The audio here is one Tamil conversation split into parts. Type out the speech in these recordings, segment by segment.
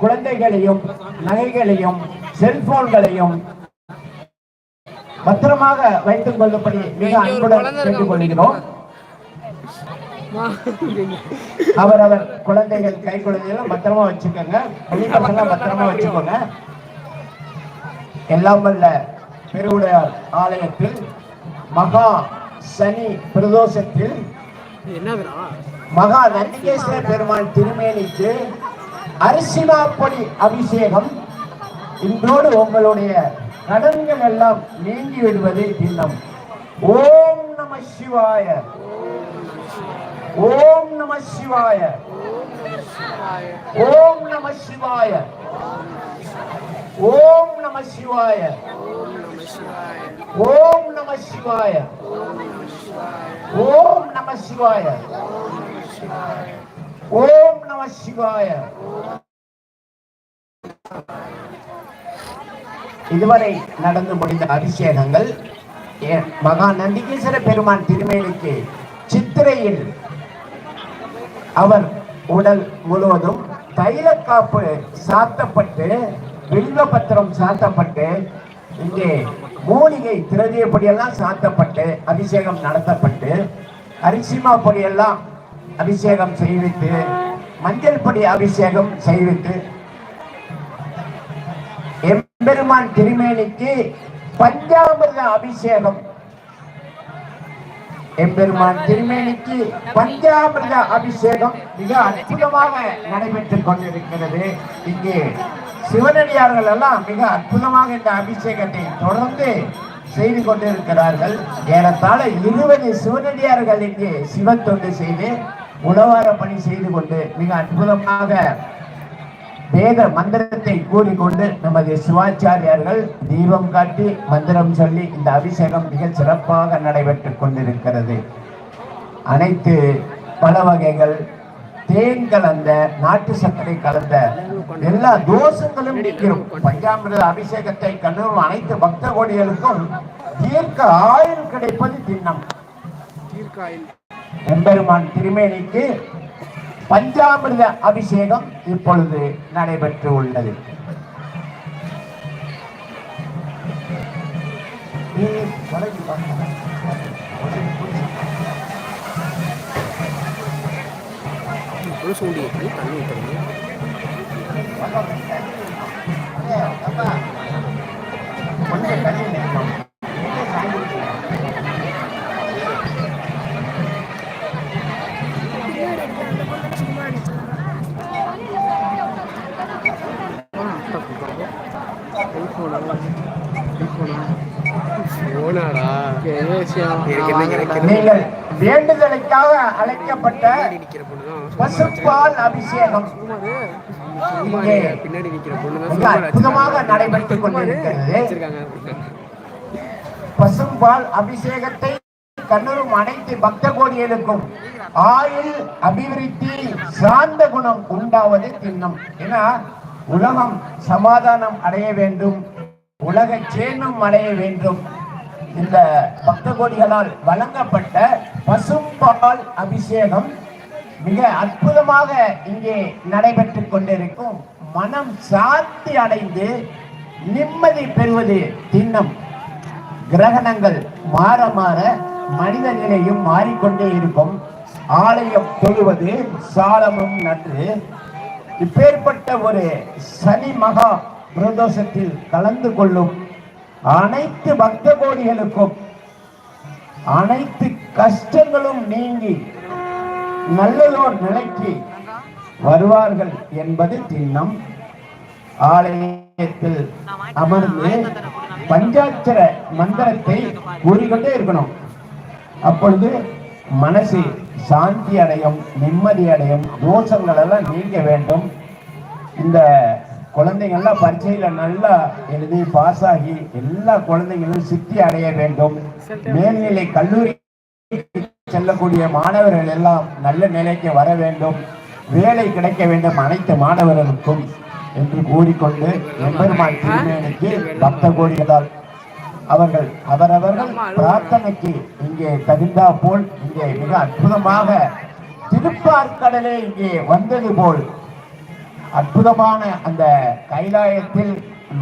குழந்தைகளையும் நகைகளையும் செல்போன்களையும் பத்திரமாக வைத்துக் கொள்ளும்படி மிக அன்புடன் கேட்டுக் கொள்கிறோம் அவரவர் குழந்தைகள் கை குழந்தைகளும் பத்திரமா வச்சுக்கோங்க. பள்ளிப்பசங்க பத்திரமா வச்சுக்கோங்க. எல்லாம் வல்ல பெருவுடையார் ஆலயத்தில் மகா சனி பிரதோஷத்தில் மகா நந்திகேஸ்வர பெருமான் திருமேனிக்கு அரிசிமா அபிஷேகம். இன்றோடு உங்களுடைய கடன்கள் எல்லாம் நீங்கி விடுவது தினம் ஓம் நம சிவாய. ஓம் நம சிவாய. ஓம் நம சிவாய. ஓம் நம சிவாய. ஓம் நம சிவாய. ஓம் நம சிவாய. ஓம் நம சிவாய இதுவரை நடந்து முடிந்த அபிஷேகங்கள் மகா நந்திகேஸ்வர பெருமான் திருமேனிக்கு சித்திரையில் அவர் உடல் முழுவதும் தைலக்காப்பு சாத்தப்பட்டு வில்வபத்திரம் சாத்தப்பட்டு இங்கே மூலிகை திரதியப்படியெல்லாம் சாத்தப்பட்டு அபிஷேகம் நடத்தப்பட்டு அரிசிமா பொடியெல்லாம் அபிஷேகம் செய்வித்து மஞ்சள் பொடி அபிஷேகம் செய்வித்து எம்பெருமான் திருமேனிக்கு பஞ்சாமிர்த அபிஷேகம். எம்பெருமான் திருமேனிக்கு பஞ்சாமிர்த அபிஷேகம் மிக அற்புதமாக நடைபெற்றுக் கொண்டிருக்கிறது. இங்கே சிவனடியார்கள் எல்லாம் மிக அற்புதமாக இந்த அபிஷேகத்தை தொடர்ந்து செய்து கொண்டிருக்கிறார்கள். ஏறத்தாழ இருபது சிவனடியார்கள் இங்கே சிவன் தொண்டு செய்து உழவார பணி செய்து கொண்டு மிக அற்புதமாக வேத மந்திரத்தை கூறிக்கொண்டு நமது சிவாச்சாரியார்கள் தீபம் காட்டி மந்திரம் சொல்லி இந்த அபிஷேகம் மிக சிறப்பாக நடைபெற்றுக் கொண்டிருக்கிறது. அனைத்து பல வகைகள் தேன் கலந்த நாட்டு சர்க்கரை கலந்த எல்லா தோஷங்களும் நீக்கிறோம் பஞ்சாமிரத அபிஷேகத்தை கண்ணும் அனைத்து பக்த கோடிகளுக்கும் தீர்க்க ஆயுள் கிடைப்பது திண்ணம். தீர்க்காயில் எம்பெருமான் திருமேனிக்கு பஞ்சாமிர்த அபிஷேகம் இப்பொழுது நடைபெற்று உள்ளது. நீ தண்ணி நீங்கள் வேண்டுதலுக்காக அழைக்கப்பட்ட பசுப்பால் அபிஷேகம். அற்புதமாக நடைபெற்றுக் கொண்டிருக்கிறது. பசும்பால் அபிஷேகத்தை கண்ணுறும் அனைத்து பக்த கோடிகளுக்கும் ஆயுள் அபிவிருத்தி சாந்த குணம் உண்டாவது திண்ணம். ஏன்னா உலகம் சமாதானம் அடைய வேண்டும். உலக சேமம் அடைய வேண்டும். இந்த பக்த கோடிகளால் வழங்கப்பட்ட பசும்பால் அபிஷேகம் மிக அற்புதமாக இங்கே நடைபெற்றுக் கொண்டிருக்கும். மனம் சாந்தி அடைந்து நிம்மதி பெறுவது திண்ணம். கிரகணங்கள் மாற மாற மனித நிலையும் மாறிக்கொண்டே இருக்கும். ஆலயம் தொழுவது சாலமும் நன்று. இப்பேற்பட்ட ஒரு சனி மகா பிரதோஷத்தில் கலந்து கொள்ளும் அனைத்து பக்த கோடிகளுக்கும் அனைத்து கஷ்டங்களும் நீங்கி நல்லதோர் நிலைக்கு வருவார்கள் என்பது திண்ணம் ஆலயத்தில் அமர்ந்து பஞ்சாட்சர மந்திரத்தை கூறிக்கொண்டே இருக்கணும். அப்பொழுது மனசு சாந்தி அடையும் நிம்மதி அடையும் தோஷங்கள் எல்லாம் நீங்க வேண்டும். இந்த குழந்தைங்கள்லாம் பரீட்சையில நல்லா எழுதி பாஸ் ஆகி எல்லா குழந்தைங்களும் சித்தி அடைய வேண்டும். மேல்நிலை கல்லூரி செல்லக்கூடிய மாணவர்கள் எல்லாம் நல்ல நிலைக்கு வர வேண்டும். வேலை கிடைக்க வேண்டும் அனைத்து மாணவர்களுக்கும் என்று கூறிக்கொண்டு எம்பெருமான் திருமேனிக்கு பக்த கோடிகளால் அவர்கள் அவரவர்கள் பிரார்த்தனைக்கு இங்கே தகுந்தா போல் இங்கே மிக அற்புதமாக திருப்பார்கடலே இங்கே வந்தது போல் அற்புதமான அந்த கைலாயத்தில்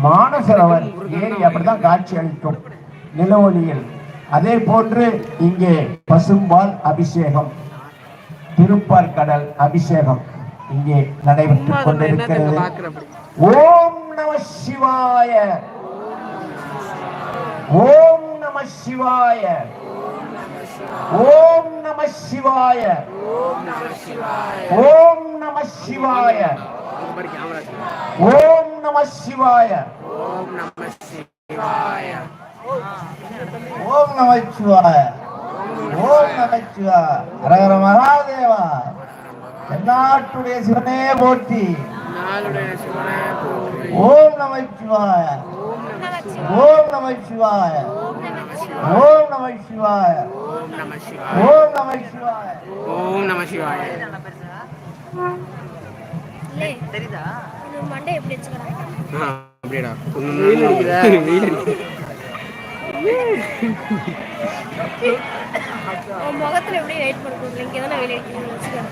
மானசரவர் ஏரி அப்படிதான் காட்சி அளிக்கும் நிலவொளியில். அதே போன்று இங்கே பசும்பால் அபிஷேகம் திருப்பார்கடல் அபிஷேகம் இங்கே நடைபெற்றுக் கொண்டிருக்கிறது. ஓம் நம சிவாய. ஓம் நம சிவாய. ஓம் நம சிவாய. ஓம் நம சிவாய. ஓம் நம சிவாய. ஓம் நம சிவாய. ஓம் நம சிவாய. ஓம் நம சிவாய ஹரஹர மகாதேவா. தென்னாட்டுடைய சிவனே போற்றி நாளுடைய சிவனே போற்றி. ஓம் நம சிவாய. ஓம் நம சிவாய. ஓம் நம சிவாய. ஓம் நம சிவாய. ஓம் நம சிவாய. ஓம் நம சிவாய. தெரியுதா? மண்டை எப்படி வச்சுக்கிறாங்க? வெயில் அடிக்குதா? வெயில் அடிக்குது. முகத்துல எப்படி வெயிட் பண்ண கொடுக்கல இங்கே தானே அடிக்கணும்னு வச்சுக்கிறேன்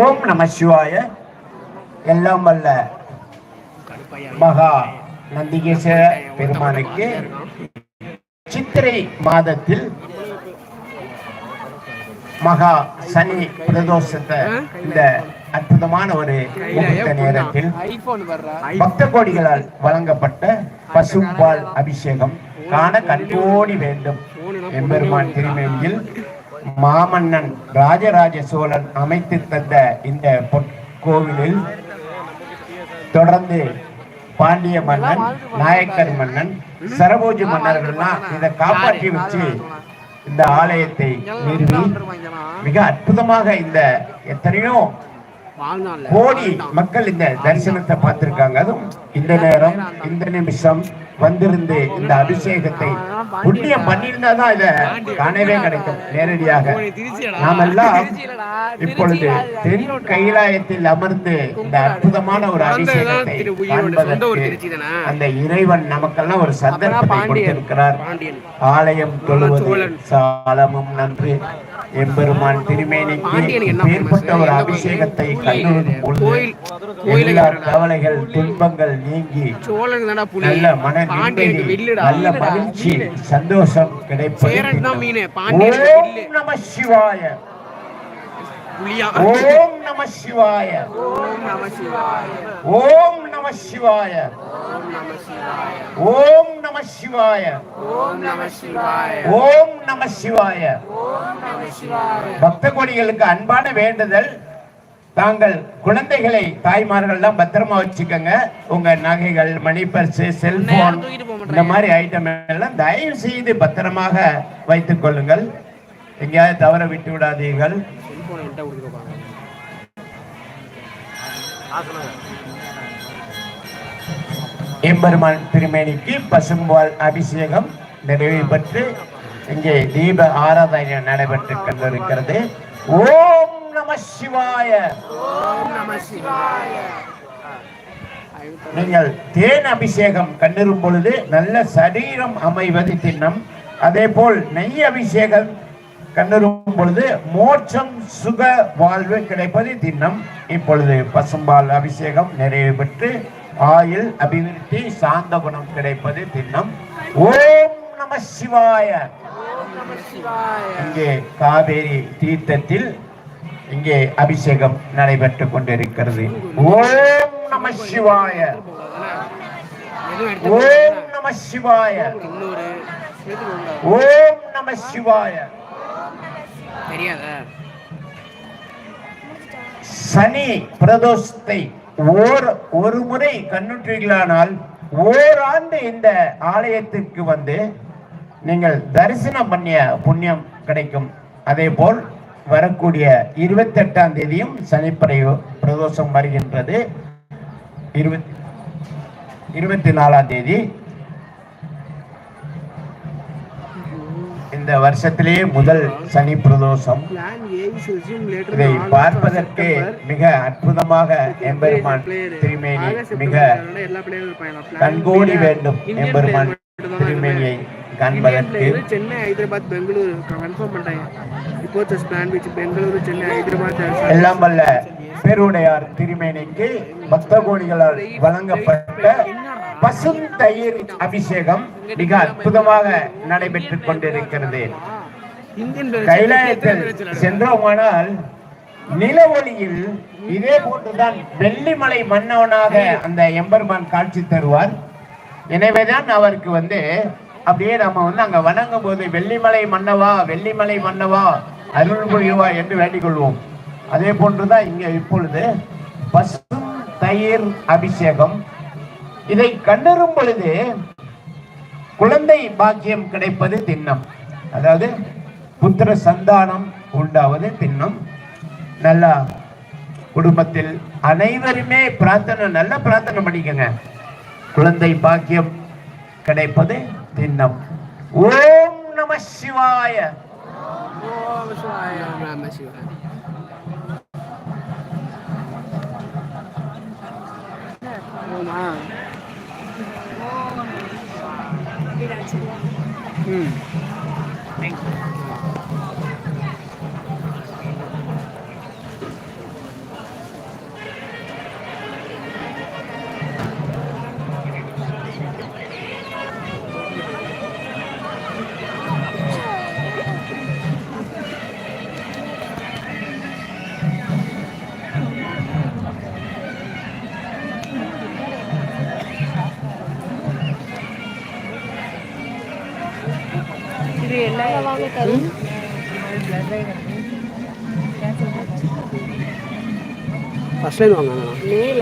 ஓம் நம சிவாய. எல்லாம் வல்ல. மகா. நந்திகேச பெருமானுக்கு சித்திரை மாதத்தில் மகா சனி பிரதோஷத்தை இந்த அற்புதமான ஒரு முகூர்த்த நேரத்தில் பக்த கோடிகளால் வழங்கப்பட்ட பசும்பால் அபிஷேகம் காண கண்கோடி வேண்டும். எம்பெருமான் திருமேனியில் மாமன்னன் ராஜராஜ சோழன் அமைத்து தந்த இந்த பொற்கோவிலில் தொடர்ந்து பாண்டிய மன்னன் நாயக்கர் மன்னன் சரபோஜி மன்னர்கள்லாம் இதை காப்பாற்றி வச்சு இந்த ஆலயத்தை நிறுவி மிக அற்புதமாக இந்த எத்தனையோ கோடி மக்கள் இந்த தரிசனத்தை பார்த்திருக்காங்க. அதுவும் இந்த நேரம் இந்த நிமிஷம் வந்திருந்து இந்த அபிஷேகத்தை புண்ணியம் பண்ணியிருந்தா தான் இதை காணவே கிடைக்கும். நேரடியாக நாமெல்லாம் இப்பொழுது தென் கைலாயத்தில் அமர்ந்து இந்த அற்புதமான ஒரு அபிஷேகத்தை காண்பதற்கு அந்த இறைவன் நமக்கெல்லாம் ஒரு சந்தர்ப்பத்தை கொடுத்திருக்கிறார். ஆலயம் தொழுவது சாலமும் நன்று. எம்பெருமான் திருமேனிக்கு மேற்பட்ட ஒரு அபிஷேகத்தை எல்லா கவலைகள் துன்பங்கள் நீங்கி நல்ல மன நல்ல மகிழ்ச்சி சந்தோஷம் கிடைப்பது சிவாய. ஓம் நம சிவாய. ஓம் நம சிவாய. ஓம் நம சிவாய. ஓம் நம சிவாய. ஓம் நம சிவாய. ஓம் நம சிவாய. பக்த கோடிகளுக்கு அன்பான வேண்டுதல். தாங்கள் குழந்தைகளை தாய்மார்கள் எல்லாம் பத்திரமா வச்சுக்கோங்க. உங்க நகைகள் மணி பர்ஸ் செல்போன் இந்த மாதிரி ஐட்டம் எல்லாம் தயவு செய்து பத்திரமாக வைத்துக் கொள்ளுங்கள். எங்கேயாவது தவற விட்டு விடாதீர்கள். எம்பெருமான் திருமேனிக்கு பசும்பால் அபிஷேகம் நிறைவு பெற்று இங்கே தீப ஆராதனை நடைபெற்று கொண்டிருக்கிறது. ஓம் நம சிவாய. நீங்கள் தேன் அபிஷேகம் கண்ணிரும் பொழுது நல்ல சரீரம் அமைவது திண்ணம். அதே போல் நெய் அபிஷேகம் கண்ணிரும் பொழுது மோட்சம் சுக வாழ்வு கிடைப்பது திண்ணம். இப்பொழுது பசும்பால் அபிஷேகம் நிறைவு பெற்று ஆயுள் அபிவிருத்தி சாந்த குணம் கிடைப்பது திண்ணம் ஓம் நம சிவாய. இங்கே காவேரி தீர்த்தத்தில் இங்கே அபிஷேகம் நடைபெற்றுக் கொண்டிருக்கிறது. ஓம் நம சிவாய. ஓம் நம சிவாய. ஓம் நம சிவாய. தெரியாத? சனி பிரதோஷத்தை ஓர் ஒரு முறை கண்ணுற்றீர்களானால் ஓராண்டு இந்த ஆலயத்திற்கு வந்து நீங்கள் தரிசனம் பண்ணிய புண்ணியம் கிடைக்கும். அதே போல் வரக்கூடிய இருபத்தெட்டாம் தேதியும் சனிப்படை பிரதோஷம் வருகின்றது. இருபத்தி இருபத்தி நாலாம் தேதி இந்த வருஷத்திலேயே முதல் சனி பிரதோஷம். இதை பார்ப்பதற்கு மிக அற்புதமாக எம்பெருமான் திருமேனி மிக கண்கோடி வேண்டும் எம்பெருமான் திருமேனியை காண்பதற்கு. சென்னை ஹைதராபாத் பெங்களூரு கன்ஃபார்ம் பண்ணிட்டாங்க. ரிப்போர்ட்டர்ஸ் பிளான் வச்சு பெங்களூரு சென்னை ஹைதராபாத் எல்லாம் வல்ல பேருடையார் திருமேனிக்கு பக்த கோடிகளால் வழங்கப்பட்ட பசும் தயிர் அபிஷேகம் மிக அற்புதமாக நடைபெற்றுக் கொண்டிருக்கிறது. கைலாயத்தில் சென்றோமானால் நில ஒளியில் இதே போன்றுதான் வெள்ளிமலை மன்னவனாக அந்த எம்பெருமான் காட்சி தருவார். எனவேதான் அவருக்கு வந்து அப்படியே நம்ம வந்து அங்க வணங்கும் போது வெள்ளிமலை மன்னவா வெள்ளிமலை மன்னவா அருள் புரிவா என்று வேண்டிக் கொள்வோம். அதே போன்றுதான் இங்க இப்பொழுது பசும் தயிர் அபிஷேகம் இதை கண்டறும் பொழுது குழந்தை பாக்கியம் கிடைப்பது திண்ணம். அதாவது புத்திர சந்தானம் உண்டாவது திண்ணம். நல்லா குடும்பத்தில் அனைவருமே பிரார்த்தனை நல்ல பிரார்த்தனை பண்ணிக்கங்க. குழந்தை பாக்கியம் கிடைப்பது திண்ணம். ஓம் நம சிவாய. ஓம் சிவாய. நம சிவாய ஓமா எல்லாம் வாங்க